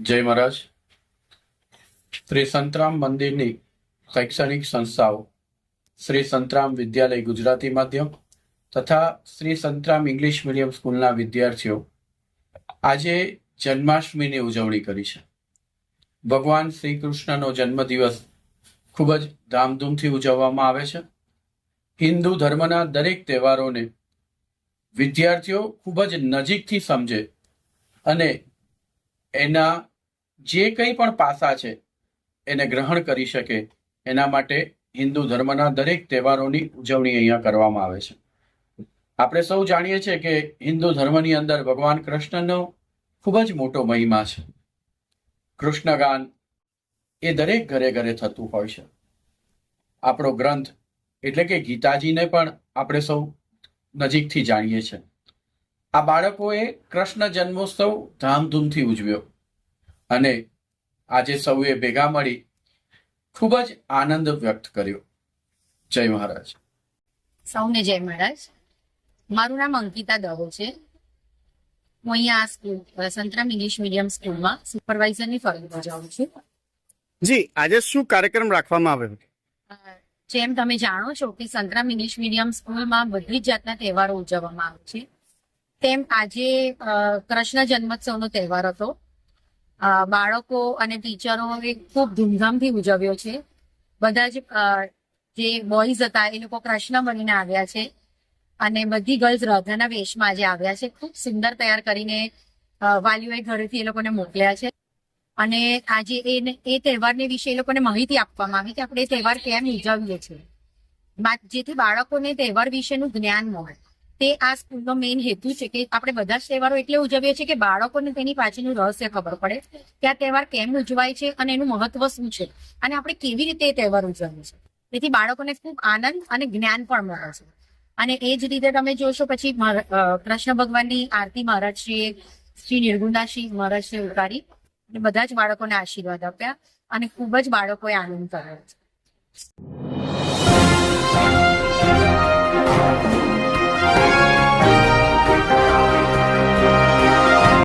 જય મહારાજ. શ્રી સંતરામ મંદિરની શૈક્ષણિક સંસ્થાઓ, શ્રી સંતરામ વિદ્યાલય ગુજરાતી માધ્યમ તથા શ્રી સંતરામ ઇંગ્લિશ મીડિયમ સ્કૂલના વિદ્યાર્થીઓ આજે જન્માષ્ટમીની ઉજવણી કરી છે. ભગવાન શ્રી કૃષ્ણનો જન્મદિવસ ખૂબ જ ધામધૂમથી ઉજવવામાં આવે છે. હિન્દુ ધર્મના દરેક તહેવારોને વિદ્યાર્થીઓ ખૂબ જ નજીકથી સમજે અને એના જે કંઈ પણ પાસા છે, એને ગ્રહણ કરી શકે. એના માટે હિન્દુ ધર્મના દરેક તહેવારોની ઉજવણી અહીંયા કરવામાં આવે છે. આપણે સૌ જાણીએ છીએ કે હિન્દુ ધર્મની અંદર ભગવાન કૃષ્ણનો ખૂબ જ મોટો મહિમા છે. કૃષ્ણગાન એ દરેક ઘરે ઘરે થતું હોય છે. આપણો ગ્રંથ એટલે કે ગીતાજીને પણ આપણે સૌ નજીકથી જાણીએ છીએ. આ બાળકોએ કૃષ્ણ જન્મોત્સવ ધામધૂમથી ઉજવ્યો. અને આજે સૌએ ભેગા મળી ખૂબ જ આનંદ વ્યક્ત કર્યો. જય મહારાજ. સૌને જય મહારાજ. મારું નામ અંકિતા દવો છે. હું અહીંયા આ સ્કૂલ સંતરામ ઇંગ્લિશ મીડિયમ સ્કૂલમાં સુપરવાઇઝરની ફરજ બજાવું છું. જી આજે શું કાર્યક્રમ રાખવામાં આવ્યો? જેમ તમે જાણો છો કે સંતરામ ઇંગ્લિશ મીડિયમ સ્કૂલમાં બધી જ જાતના તહેવારો ઉજવવામાં આવે છે. તેમ આજે કૃષ્ણ જન્મોત્સવનો તહેવાર હતો. બાળકો અને ટીચરોએ ખૂબ ધૂમધામથી ઉજવ્યો છે. બધા જ જે બોયઝ હતા એ લોકો કૃષ્ણ બનીને આવ્યા છે. અને બધી ગર્લ્સ રાધાના વેશમાં આજે આવ્યા છે. ખૂબ સુંદર તૈયાર કરીને વાલીઓએ ઘરેથી એ લોકોને મોકલ્યા છે. અને આજે એ એ તહેવારને વિશે એ લોકોને માહિતી આપવામાં આવી કે આપણે એ તહેવાર કેમ ઉજવીએ છીએ. જેથી બાળકોને તહેવાર વિશેનું જ્ઞાન મળે. તે આ સ્કૂલનો મેઇન હેતુ છે કે આપણે બધા જ તહેવારો એટલે ઉજવીએ છીએ કે બાળકોને તેની પાછળનું રહસ્ય ખબર પડે કે આ તહેવાર કેમ ઉજવાય છે અને એનું મહત્વ શું છે અને આપણે કેવી રીતે એ તહેવાર ઉજવવો છે તેથી બાળકોને ખૂબ આનંદ અને જ્ઞાન પણ મળે છે. અને એ જ રીતે તમે જોશો પછી કૃષ્ણ ભગવાનની આરતી મહારાજશ્રીએ શ્રી નિર્ગુણાશ્રી મહારાજશ્રી ઉતારી અને બધા જ બાળકોને આશીર્વાદ આપ્યા અને ખૂબ જ બાળકોએ આનંદ કર્યો. છે